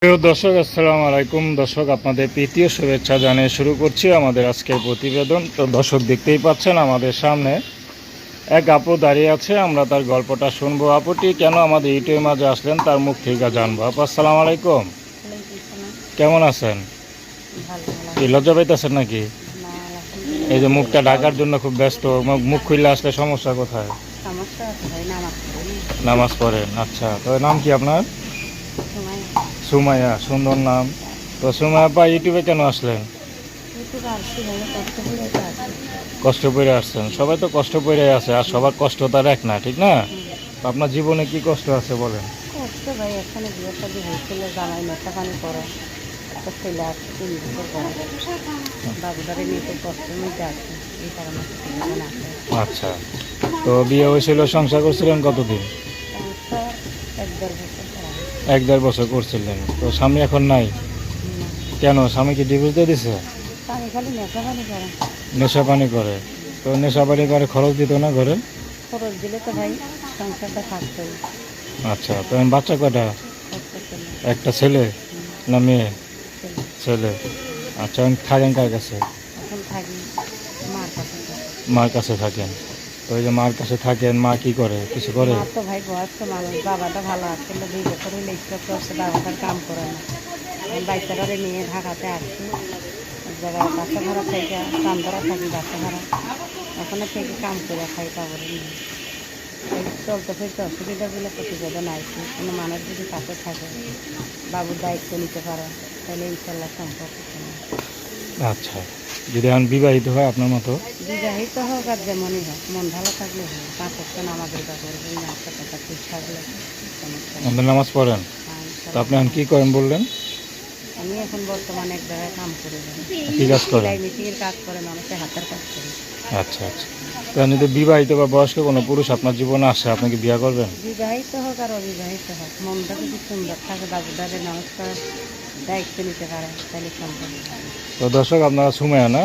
প্রিয় দর্শক আসসালামু আলাইকুম। দর্শক আপনাদের প্রীতীয় শুভেচ্ছা জানিয়ে শুরু করছি আমাদের আজকের প্রতিবেদন। তো দর্শক দেখতেই পাচ্ছেন আমাদের সামনে এক আপু দাঁড়িয়ে আছে। আমরা তার গল্পটা শুনব। আপুটি কেন আমাদের ইউটিউবের মাঝে আসলেন? তার মুখ থেকে জানব। আপু আসসালামু আলাইকুম। কেমন আছেন? লজ্জা পাইতেছেন নাকি? এই যে মুখটা ঢাকার জন্য খুব ব্যস্ত। মুখ- খুললে আসলে সমস্যা কোথায়? নামাজ পড়ি। পড়েন। আচ্ছা তো নাম কি আপনার? সুমাইয়া সুন্দর নাম। তো সুমাইয়া আপা ইউটিউবে কেন আসলেন? ভাই কষ্ট করে আসছেন। সবাই তো কষ্ট করে আছে আর সবার কষ্ট তার এক না ঠিক না? আপনার জীবনে কি কষ্ট আছে বলেন? কষ্ট ভাই এখানে বিয়ে শাদি হয়েছিল জামাই নেশা করে। একটা ছেলে আছে তিন বছর করে বাবুদারে নিয়ে তো কষ্টের মধ্যে আছে এই কারণে আচ্ছা। তো বিয়ে হয়েছিল সংসার করছিলেন কতদিন? এক দেড় বছর এক দেড় বছর করছিলেন তো স্বামী এখন নাই। কেন? স্বামীকে ডিভোর্স দিয়ে দিছে? খালি নেশা পানি করে। নেশা করে। তো নেশা পানি করে খরচ দিত না ঘরে? খরচ দিলে তো ভাই সংসারটা থাকতোই। আচ্ছা তো বাচ্চা কটা একটা ছেলে না মেয়ে? ছেলে। আচ্ছা থাকেন কার কাছে। মার কাছে থাকেন। তো ওই যে মার কাছে থাকেন মা কি করে? কিছু করে? মা তো ভাই বয়স্ক মানুষ বাবাটা ভালো আসছিল দুই বছর হইলে স্ট্রোক করছে বাবাটার কাম করে না। আমি বাচ্চাটারে নিয়ে ঢাকাতে আসছি। এক জায়গায় বাসা ভাড়া থেকে চান্দরা থাকি বাসা ভাড়া ওখানে থেকে কাম করে খাই তারপরে নিয়ে। চলতে ফিরতে অসুবিধা বলে প্রতিবেদন আইছি কোনো মানুষ যদি কাছে থাকে বাবুর দায়িত্ব নিতে পারে তাহলে ইনশাল্লাহ সম্পর্ক আচ্ছা যদি এখন বিবাহিত হয় আপনার মতো? বিবাহিত হোক আর যেমনই হোক মন ভালো থাকলে হোক পাঁচ আমাদের ব্যাপারে নাস্তা টাকা ঠিক থাকলে সমস্যা আপনি নামাজ পড়েন? আর তো আপনি এখন কি করেন বললেন? আমি এখন বর্তমানে এক জায়গায় কাম করে কি কাজ করেন? সেলাই কাজ করে মানুষের হাতের কাজ করি। আচ্ছা আচ্ছা। তো যদি বিবাহিত বা বয়স্ক কোনো পুরুষ আপনার জীবনে আসে আপনি কি বিয়ে করবেন? বিবাহিত হোক আর অবিবাহিত হোক মনটা যদি সুন্দর থাকে বাবুদারে নমস্কার দায়িত্ব নিতে পারে তাহলে সম্ভব। তো দর্শক আপনারা সুমায়া না?